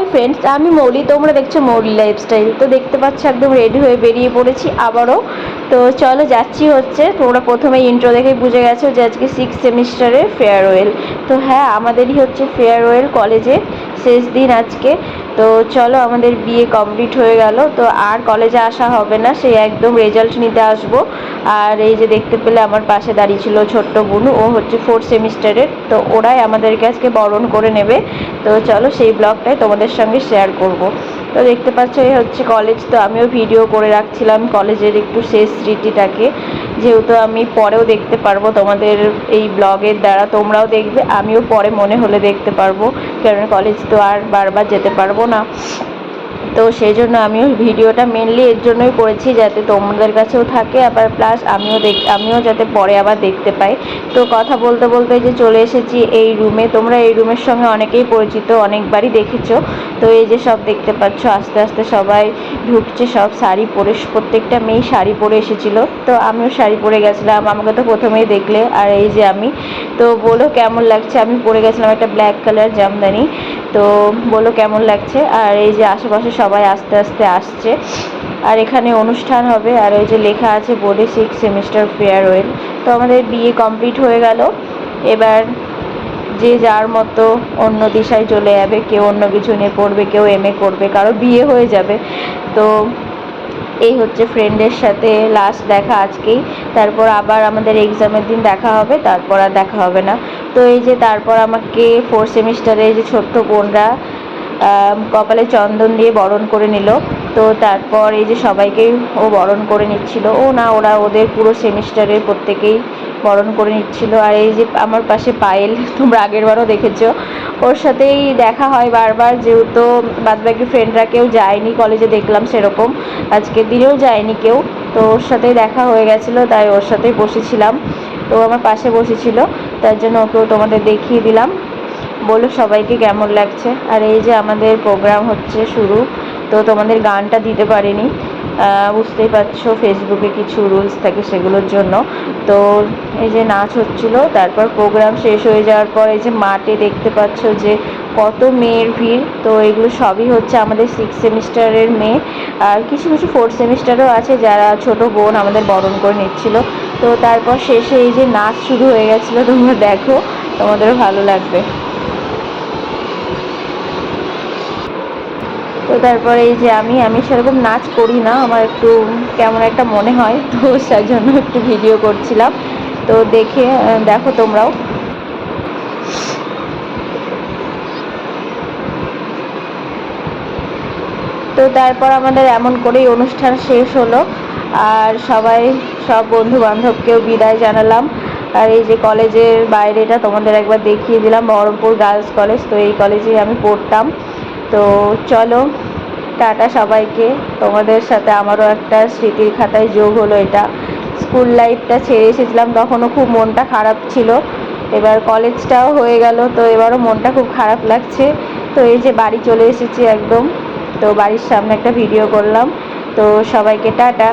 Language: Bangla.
হাই ফ্রেন্ডস আমি মৌলি, তোমরা দেখছ মৌলি লাইফস্টাইল তো দেখতে পাচ্ছ একদম রেডি হয়ে বেরিয়ে পড়েছি আবারও। তো চলো যাচ্ছি হচ্ছে, তোমরা প্রথমে ইন্ট্রো দেখে বুঝে গেছো যে আজকে সিক্স সেমিস্টারের ফেয়ারওয়েল তো হ্যাঁ আমাদেরই হচ্ছে ফেয়ারওয়েল কলেজে শেষ দিন আজকে। তো চলো আমাদের বিয়ে কমপ্লিট হয়ে গেল। তো আর কলেজে আসা হবে না, সেই একদম রেজাল্ট নিতে আসব। আর এই যে দেখতে পেলে আমার পাশে দাঁড়িয়ে ছিল ছোট্ট বুনু, ও হচ্ছে ফোর্থ সেমিস্টারের তো ওরাই আমাদেরকে আজকে বরণ করে নেবে। তো চলো সেই ব্লগটাই তোমাদের সঙ্গে শেয়ার করব। তো দেখতে পাচ্ছ, এই হচ্ছে কলেজ তো আমিও ভিডিও করে রাখছিলাম কলেজের একটু শেষ স্মৃতিটাকে। যেহেতু আমি পরেও দেখতে পারব তোমাদের এই ব্লগের দ্বারা, তোমরাও দেখবে, আমিও পরে মনে হলে দেখতে পারব। কারণ কলেজ তো আর বারবার যেতে পারব না। তো সেই জন্য আমিও ভিডিওটা মেনলি এর জন্যই করেছি যাতে তোমাদের কাছেও থাকে, আবার প্লাস আমিও দেখ, আমিও যাতে পরে আবার দেখতে পাই। তো কথা বলতে বলতে যে চলে এসেছি এই রুমে তোমরা এই রুমের সঙ্গে অনেকেই পরিচিত, অনেকবারই দেখেছ। তো এই যে সব দেখতে পাচ্ছ, আস্তে আস্তে সবাই ঢুকছে, সব শাড়ি পরে, প্রত্যেকটা মেয়েই শাড়ি পরে এসেছিল। তো আমিও শাড়ি পরে গেছিলাম, আমাকে তো প্রথমেই দেখলে, আর এই যে আমি। তো বলো কেমন লাগছে? আমি পরে গেছিলাম একটা ব্ল্যাক কালার জামদানি। তো বলো কেমন লাগছে? আর এই যে আশেপাশে সবাই আস্তে আস্তে আসছে। আর এখানে অনুষ্ঠান হবে, আর ওই যে লেখা আছে বোর্ডে সিক্স সেমিস্টার ফেয়ারওয়েল তো আমাদের বিয়ে কমপ্লিট হয়ে গেল। এবার যে যার মতো অন্য দিশায় চলে যাবে, কেউ অন্য কিছু নিয়ে পড়বে, কেউ এম এ করবে, কারও বিয়ে হয়ে যাবে। তো এই হচ্ছে ফ্রেন্ডের সাথে লাস্ট দেখা আজকেই। তারপর আবার আমাদের এক্সামের দিন দেখা হবে, তারপর আর দেখা হবে না। তো এই যে তারপর আমাকে ফোর সেমিস্টারে যে ছোট্ট বোনরা কপালে চন্দন দিয়ে বরণ করে নিল। তো তারপর এই যে সবাইকেই ও বরণ করে নিচ্ছিল। ও না, ওরা ওদের পুরো সেমিস্টারের প্রত্যেকেই বরণ করে নিচ্ছিল। আর এই যে আমার পাশে পায়েল, তোমরা আগের বারও দেখেছ। ওর সাথেই দেখা হয় বারবার, যেহেতু বাদবাকি ফ্রেন্ডরা কেউ যায়নি কলেজে দেখলাম সেরকম। আজকের দিনেও যায়নি কেউ। তো ওর সাথেই দেখা হয়ে গেছিল, তাই ওর সাথেই বসেছিলাম। তো আমার পাশে বসেছিল, তার জন্য ওকেও তোমাদের দেখিয়ে দিলাম। বলো সবাইকে কেমন লাগছে? আর এই যে আমাদের প্রোগ্রাম হচ্ছে শুরু, তো তোমাদের গানটা দিতে পারিনি। বুঝতেই পারছ ফেসবুকে কিছু রুলস থাকে সেগুলোর জন্য। তো এই যে নাচ হচ্ছিল, তারপর প্রোগ্রাম শেষ হয়ে যাওয়ার পর এই যে মাঠে দেখতে পাচ্ছো যে কত মেয়ের ভিড়। তো এগুলো সবই হচ্ছে আমাদের সিক্স সেমিস্টারের মেয়ে। আর কিছু কিছু ফোর্থ সেমিস্টারও আছে যারা ছোট বোন আমাদের বরণ করে নিচ্ছিল। তো তারপর শেষে এই যে নাচ শুরু হয়ে গেছিল, তোমরা দেখো, তোমাদেরও ভালো লাগবে। তো তারপরে এই যে আমি আমি সেরকম নাচ করি না, আমার একটু কেমন একটা মনে হয়, তো সেই জন্য একটু ভিডিও করছিলাম। তো দেখে দেখো তোমরাও। তো তারপর আমাদের এমন করেই অনুষ্ঠান শেষ হলো, আর সবাই, সব বন্ধু বান্ধবকেও বিদায় জানালাম। আর এই যে কলেজের বাইরেটা তোমাদের একবার দেখিয়ে দিলাম, বহরমপুর গার্লস কলেজ, তো এই কলেজেই আমি পড়তাম। তো চলো টাটা সবাইকে। তোমাদের সাথে আমারও একটা স্মৃতির খাতায় যোগ হলো এটা। স্কুল লাইফটা ছেড়ে এসেছিলাম, তখনও খুব মনটা খারাপ ছিল। এবার কলেজটাও হয়ে গেল, তো এবারও মনটা খুব খারাপ লাগছে। তো এই যে বাড়ি চলে এসেছি একদম, তো বাড়ির সামনে একটা ভিডিও করলাম। তো সবাইকে টাটা।